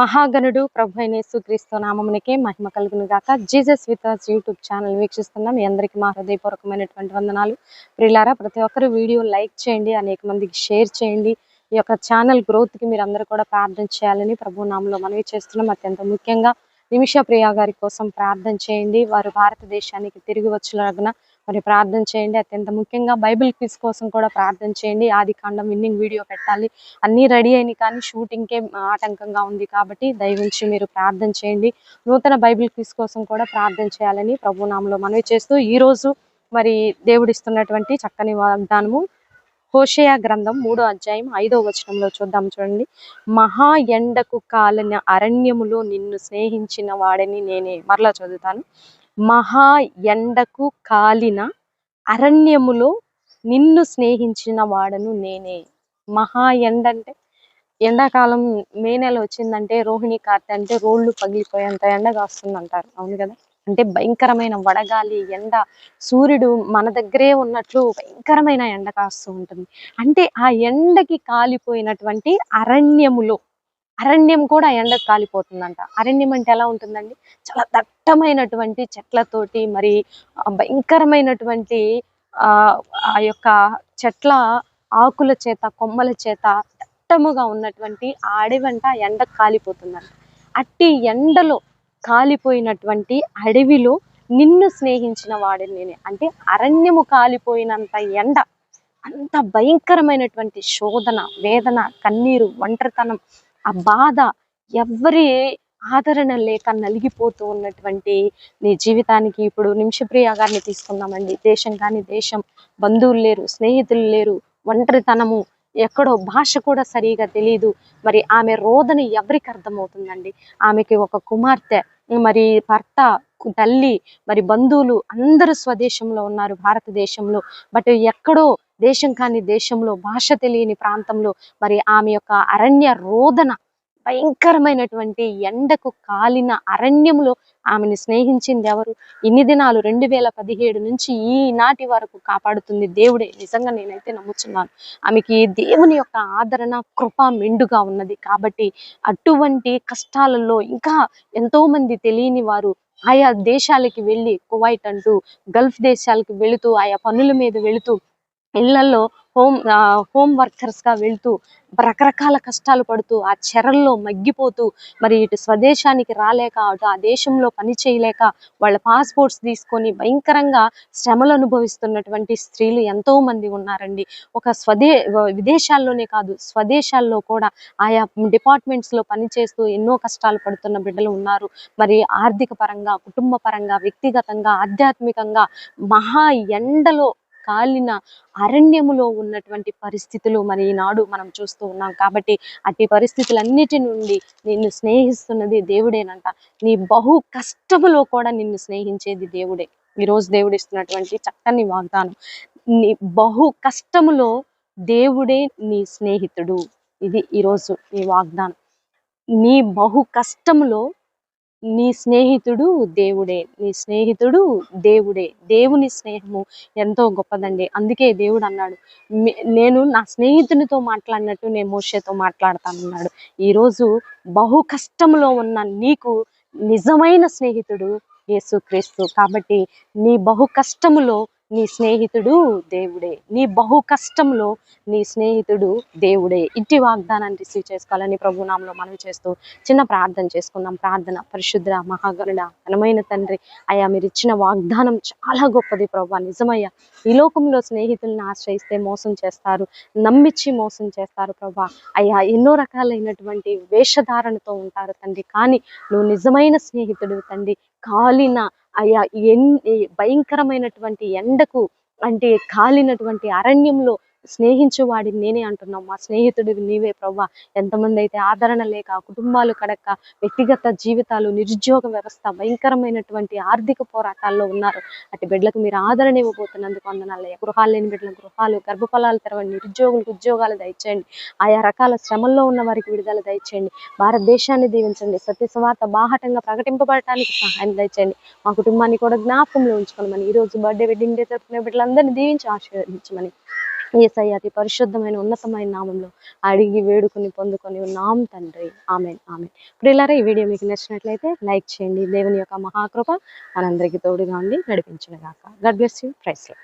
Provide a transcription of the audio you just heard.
మహాగణుడు ప్రభు అయిన యేసుక్రీస్తు నామమునికే మహిమ కలుగును గాక Jesus with us YouTube channel వీక్షిస్తున్నాం. మీ అందరికీ మా హృదయపూర్వకమైనటువంటి వందనాలు. ప్రిలారా ప్రతి ఒక్కరు వీడియో లైక్ చేయండి అనేక మందికి షేర్ చేయండి. ఈ యొక్క ఛానల్ గ్రోత్కి మీరు అందరూ కూడా ప్రార్థన చేయాలని ప్రభు నామంలో మనవి చేస్తున్నాం. అత్యంత ముఖ్యంగా నిమిష ప్రియా గారి కోసం ప్రార్థన చేయండి. వారు భారతదేశానికి తిరిగి వచ్చిన మరి ప్రార్థన చేయండి. అత్యంత ముఖ్యంగా బైబిల్ క్విజ్ కోసం కూడా ప్రార్థన చేయండి. ఆది కాండం విన్నింగ్ వీడియో పెట్టాలి. అన్నీ రెడీ అయినాయి కానీ షూటింగ్కే ఆటంకంగా ఉంది కాబట్టి దయవించి మీరు ప్రార్థన చేయండి. నూతన బైబిల్ క్విజ్ కోసం కూడా ప్రార్థన చేయాలని ప్రభునామంలో మనవి చేస్తూ ఈరోజు మరి దేవుడిస్తున్నటువంటి చక్కని వాగ్దానము హోషయ గ్రంథం మూడో అధ్యాయం ఐదో వచనంలో చూద్దాం చూడండి. మహా ఎండకు కాలిన అరణ్యములో నిన్ను స్నేహించిన వాడని నేనే. మరలా చదువుతాను. మహా ఎండకు కాలిన అరణ్యములో నిన్ను స్నేహించిన వాడను నేనే. మహా ఎండ అంటే ఎండాకాలం మే నెల వచ్చిందంటే రోహిణి కార్తె అంటే రోళ్ళు పగిలిపోయేంత ఎండ కాస్తుంది అంటారు అవును కదా? అంటే భయంకరమైన వడగాలి ఎండ సూర్యుడు మన దగ్గరే ఉన్నట్లు భయంకరమైన ఎండ కాస్తూ ఉంటుంది. అంటే ఆ ఎండకి కాలిపోయినటువంటి అరణ్యములో అరణ్యం కూడా ఎండకు కాలిపోతుందంట. అరణ్యం అంటే ఎలా ఉంటుందండి? చాలా దట్టమైనటువంటి చెట్లతోటి మరి భయంకరమైనటువంటి ఆ ఆ యొక్క చెట్ల ఆకుల చేత కొమ్మల చేత దట్టముగా ఉన్నటువంటి ఆ అడవంట ఎండకు కాలిపోతుందంట. అట్టి ఎండలో కాలిపోయినటువంటి అడవిలో నిన్ను స్నేహించిన వాడిని నేనే. అంటే అరణ్యము కాలిపోయినంత ఎండ అంత భయంకరమైనటువంటి శోధన వేదన కన్నీరు ఒంటరితనం ఆ బాధ ఎవ్వరి ఆదరణ లేక నలిగిపోతూ ఉన్నటువంటి నీ జీవితానికి ఇప్పుడు నిమిషప్రియ గారిని తీసుకుందామండి. దేశం కానీ దేశం బంధువులు లేరు స్నేహితులు లేరు ఒంటరితనము ఎక్కడో భాష కూడా సరిగా తెలియదు మరి ఆమె రోదన ఎవరికి అర్థమవుతుందండి? ఆమెకి ఒక కుమార్తె మరి భర్త తల్లి మరి బంధువులు అందరూ స్వదేశంలో ఉన్నారు భారతదేశంలో. బట్ ఎక్కడో దేశం కాని దేశంలో భాష తెలియని ప్రాంతంలో మరి ఆమె యొక్క అరణ్య రోదన భయంకరమైనటువంటి ఎండకు కాలిన అరణ్యంలో ఆమెను స్నేహించింది ఎవరు? ఇన్ని దినాలు రెండు వేల పదిహేడు నుంచి ఈనాటి వరకు కాపాడుతుంది దేవుడే. నిజంగా నేనైతే నమ్ముచున్నాను. ఆమెకి దేవుని యొక్క ఆదరణ కృప మెండుగా ఉన్నది. కాబట్టి అటువంటి కష్టాలలో ఇంకా ఎంతో మంది తెలియని వారు ఆయా దేశాలకి వెళ్ళి కువైట్ అంటూ గల్ఫ్ దేశాలకు వెళుతూ ఆయా పనుల మీద వెళుతూ ఇళ్ళలో హోమ్ హోమ్ వర్కర్స్గా వెళ్తూ రకరకాల కష్టాలు పడుతూ ఆ చెరల్లో మగ్గిపోతూ మరి ఇటు స్వదేశానికి రాలేక అటు ఆ దేశంలో పని చేయలేక వాళ్ళ పాస్పోర్ట్స్ తీసుకొని భయంకరంగా శ్రమలు అనుభవిస్తున్నటువంటి స్త్రీలు ఎంతో మంది ఉన్నారండి. ఒక స్వదే విదేశాల్లోనే కాదు స్వదేశాల్లో కూడా ఆయా డిపార్ట్మెంట్స్లో పనిచేస్తూ ఎన్నో కష్టాలు పడుతున్న బిడ్డలు ఉన్నారు. మరి ఆర్థిక పరంగా కుటుంబ పరంగా వ్యక్తిగతంగా ఆధ్యాత్మికంగా మహా ఎండలో కాలిన అరణ్యములో ఉన్నటువంటి పరిస్థితులు మరి ఈనాడు మనం చూస్తూ ఉన్నాం. కాబట్టి అట్టి పరిస్థితులన్నిటి నుండి నిన్ను స్నేహిస్తున్నది దేవుడేనంట. నీ బహు కష్టములో కూడా నిన్ను స్నేహించేది దేవుడే. ఈ రోజు దేవుడు ఇస్తున్నటువంటి చక్కని వాగ్దానం. నీ బహు కష్టములో దేవుడే నీ స్నేహితుడు. ఇది ఈరోజు నీ వాగ్దానం. నీ బహు కష్టములో నీ స్నేహితుడు దేవుడే నీ స్నేహితుడు దేవుడే. దేవుని స్నేహము ఎంతో గొప్పదండి. అందుకే దేవుడు అన్నాడు నేను నా స్నేహితునితో మాట్లాడినట్టు నేను మోషేతో మాట్లాడతానన్నాడు. ఈరోజు బహు కష్టంలో ఉన్న నీకు నిజమైన స్నేహితుడు యేసుక్రీస్తు. కాబట్టి నీ బహు కష్టములో నీ స్నేహితుడు దేవుడే. నీ బహు కష్టంలో నీ స్నేహితుడు దేవుడే. ఇట్టి వాగ్దానాన్ని రిసీవ్ చేసుకోవాలని ప్రభునామంలో మనవి చేస్తూ చిన్న ప్రార్థన చేసుకుందాం. ప్రార్థన పరిశుద్ర మహాగరుడ ఘనమైన తండ్రి అయ్యా మీరు ఇచ్చిన వాగ్దానం చాలా గొప్పది ప్రభా. నిజమయ్యా ఈ లోకంలో స్నేహితులను ఆశ్రయిస్తే మోసం చేస్తారు నమ్మిచ్చి మోసం చేస్తారు ప్రభా. అయ్యా ఎన్నో రకాలైనటువంటి వేషధారణతో ఉంటారు తండ్రి. కానీ నువ్వు నిజమైన స్నేహితుడు తండ్రి. కాలిన భయంకరమైనటువంటి ఎండకు అంటే కాలినటువంటి అరణ్యంలో స్నేహించు వాడిని నేనే అంటున్నాం మా స్నేహితుడివి నీవే ప్రవ్వా. ఎంతమంది అయితే ఆదరణ లేక కుటుంబాలు కడక వ్యక్తిగత జీవితాలు నిరుద్యోగ వ్యవస్థ భయంకరమైనటువంటి ఆర్థిక పోరాటాల్లో ఉన్నారు. అటు బిడ్డలకు మీరు ఆదరణ ఇవ్వబోతున్నందుకు వందనాలయ్య గృహాలు లేని బిడ్డల గృహాలు గర్భఫలాలు తెరవండి. నిరుద్యోగులకు ఉద్యోగాలు దయచేయండి. ఆయా రకాల శ్రమల్లో ఉన్న వారికి విడుదల దయచేయండి. భారతదేశాన్ని దీవించండి. సత్య సువార్త బాహటంగా ప్రకటింపబడటానికి సహాయం దయచేయండి. మా కుటుంబాన్ని కూడా జ్ఞాపకంలో ఉంచుకోమని ఈ రోజు బర్త్డే వెడ్డింగ్ డే జరుపుకునే బిడ్డలందరినీ దీవించి ఆశీర్వదించమని. ఏసయ్య అతి పరిశుద్ధమైన ఉన్నతమైన నామంలో అడిగి వేడుకొని పొందుకొని ఉన్నాం తండ్రి. ఆమె ఆమెన్. ప్రియులారా ఈ వీడియో మీకు నచ్చినట్లయితే లైక్ చేయండి. దేవుని యొక్క మహాకృప మనందరికీ తోడుగా ఉండి నడిపించిన గాక గడ్ బ్లెస్ యూ. ప్రైస్లో